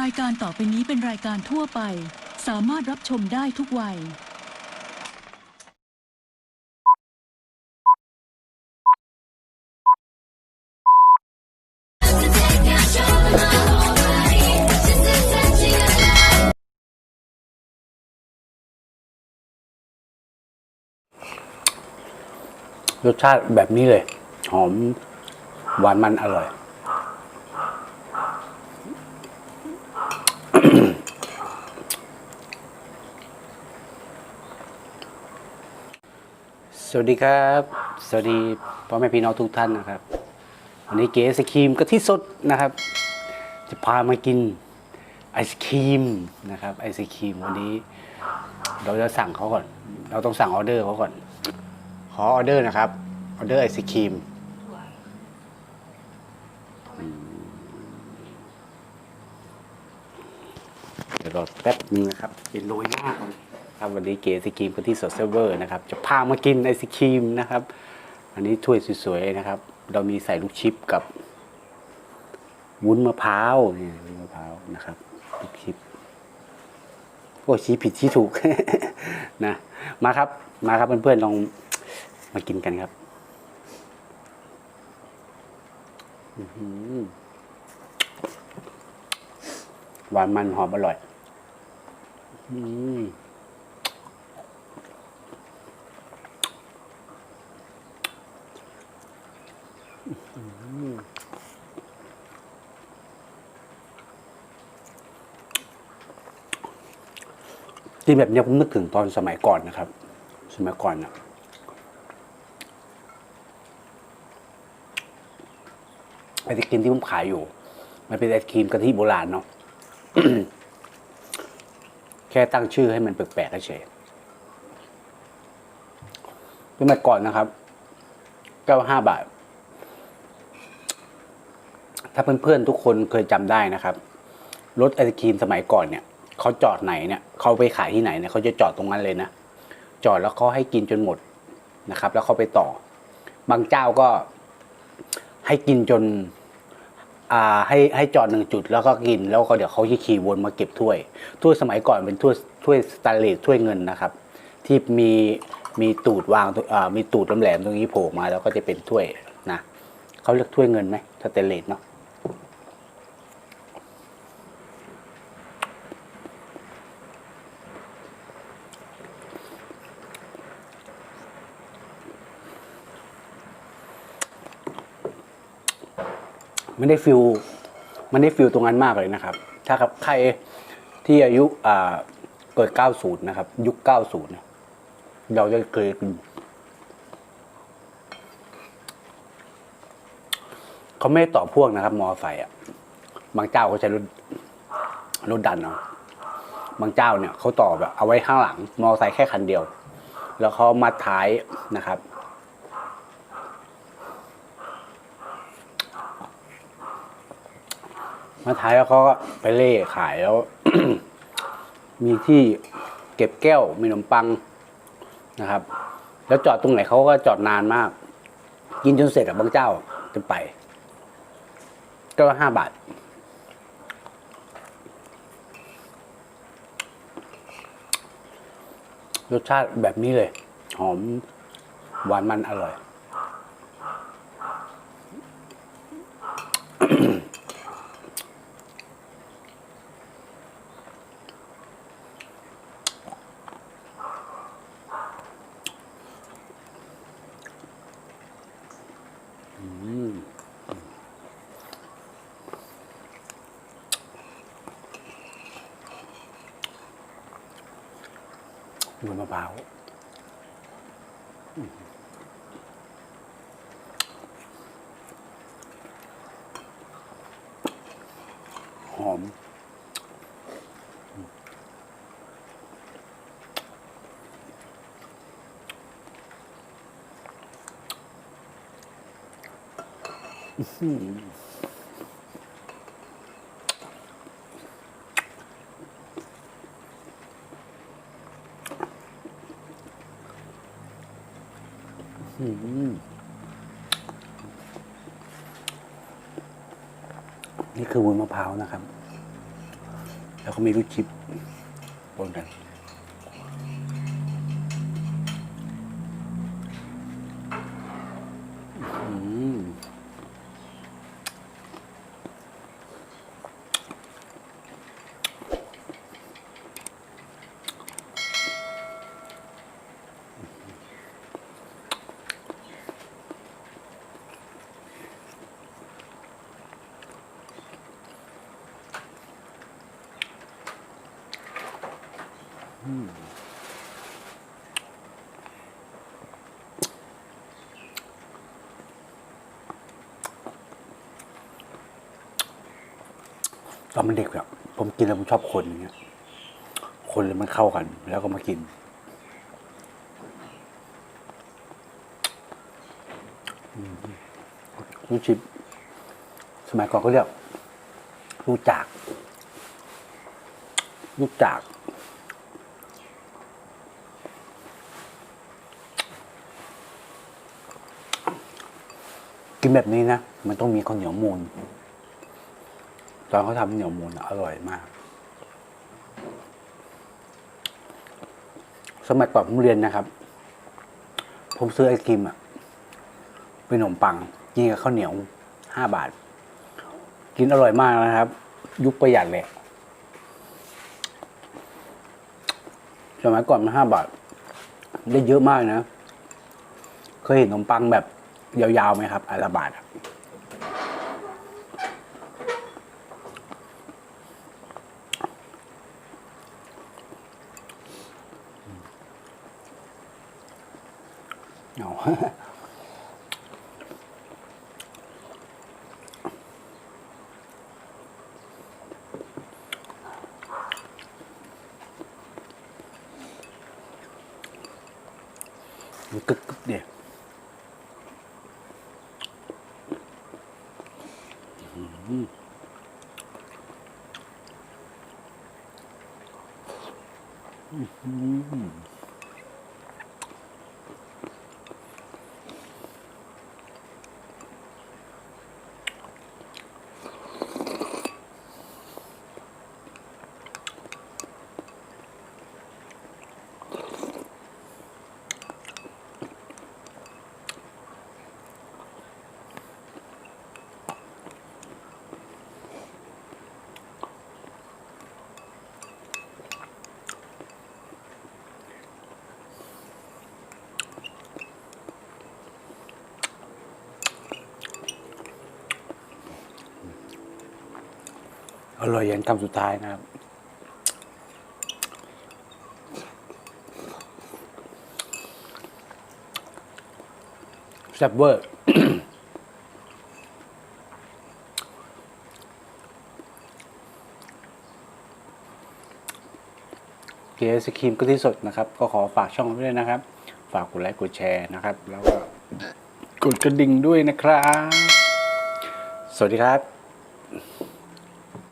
รายการต่อไปนี้เป็นรายการทั่วไป สามารถรับชมได้ทุกวัย รสชาติแบบนี้เลย หอมหวานมันอร่อย สวัสดีครับ สวัสดีพ่อแม่พี่น้องทุกท่านนะครับ วันนี้เก๋ไอศครีมก็ที่สดนะครับ จะพามากินไอศครีมนะครับไอศครีมวันนี้ เราจะสั่งเขาก่อน เราต้องสั่งออเดอร์เขาก่อน ขอออเดอร์นะครับออเดอร์ไอศครีมอืมเดี๋ยวรอแป๊บนึงนะครับเป็นโรยหน้าก่อน ครับวันนี้เก๋ไอศครีมคนที่สดเซิร์ฟเวอร์นะครับจะพามากินไอศครีมนะครับ อันนี้ถ้วยสวยๆนะครับ เรามีใส่ลูกชิปกับวุ้นมะพร้าวเนี่ยวุ้นมะพร้าวนะครับลูกชิปโอ้ชี้ผิดชี้ถูกนะมาครับมาครับเพื่อนๆลองมากินกันครับอื้อหือหวานมันหอมอร่อย อืม กินแบบนี้ผมนึกถึงตอนสมัยก่อนนะครับ สมัยก่อนนะไอศครีมที่ผมขายอยู่ มันเป็นไอศครีมกะทิโบราณเนาะแค่ตั้งชื่อให้มันแปลกๆเฉยสมัยก่อนนะครับเก้าห้าบาท ถ้าเพื่อนๆทุกคนเคยจำได้นะครับรถไอศครีมสมัยก่อนเนี่ย เขาจอดไหนเนี่ยเขาไปขายที่ไหนเนี่ยเขาจะจอดตรงนั้นเลยนะ จอดแล้วเขาให้กินจนหมดนะครับ แล้วเขาไปต่อ บางเจ้าก็ให้กินจนอ่าให้ให้จอดหนึ่งจุดแล้วก็กินแล้วก็เดี๋ยวเขาจะขี่วนมาเก็บถ้วยถ้วยสมัยก่อนเป็นถ้วยถ้วยสแตนเลสถ้วยเงินนะครับ ที่มีมีตูดวางอ่ามีตูดแหลมๆตรงนี้โผล่มาแล้วก็จะเป็นถ้วยนะเขาเรียกถ้วยเงินไหมสแตนเลสเนาะ ไม่ได้ฟิลมันได้ฟิลตรงนั้นมากเลยนะครับ ถ้าครับใครที่อายุอ่าเกิด 90 นะครับ ยุค 90เนี่ยเราจะเคยกินเขาไม่ต่อพ่วงนะครับ มอไซค์อะ บางเจ้าเขาใช้รถรถดันเนาะบางเจ้าเนี่ยเขาต่อแบบเอาไว้ข้างหลัง มอไซค์แค่คันเดียว แล้วเขามัดท้ายนะครับ มาท้ายแล้วเขาก็ไปเล่ขายแล้ว มีที่เก็บแก้วมีขนมปังนะครับ แล้วจอดตรงไหนเขาก็จอดนานมาก กินจนเสร็จอะบางเจ้าจะไป ก็ห้าบาทรสชาติแบบนี้เลย หอมหวานมันอร่อย บนมะพร้าวหอม อืม นี่คือวุ้นมะพร้าวนะครับ แล้วก็มีลูกชิปปนกัน อืม ตอนมันเด็กแบบผมกินแล้วผมชอบคนอย่างเงี้ย คนแล้วมันเข้ากัน แล้วก็มากิน ลูกชิปสมัยก่อนก็เรียกลูกจาก ลูกจาก กินแบบนี้นะ มันต้องมีข้าวเหนียวมูนตอนเขาทำเหนียวมูนอร่อยมาก สมัยก่อนผมเรียนนะครับ ผมซื้อไอติมอะเป็นขนมปังกินกับข้าวเหนียวห้าบาท กินอร่อยมากนะครับ ยุคประหยัดเลยสมัยก่อนมันห้าบาท ได้เยอะมากนะ เคยเห็นขนมปังแบบ ยาวๆไหมครับอัลบาทอะเอา มันกึกกึกเดียว อ อร่อยยันคำสุดท้ายนะครับ แซ่บเวอร์เกสครีมก็ที่สดนะครับ ก็ขอฝากช่องด้วยนะครับ ฝากกดไลค์กดแชร์นะครับ แล้วก็กดกระดิ่งด้วยนะครับ สวัสดีครับ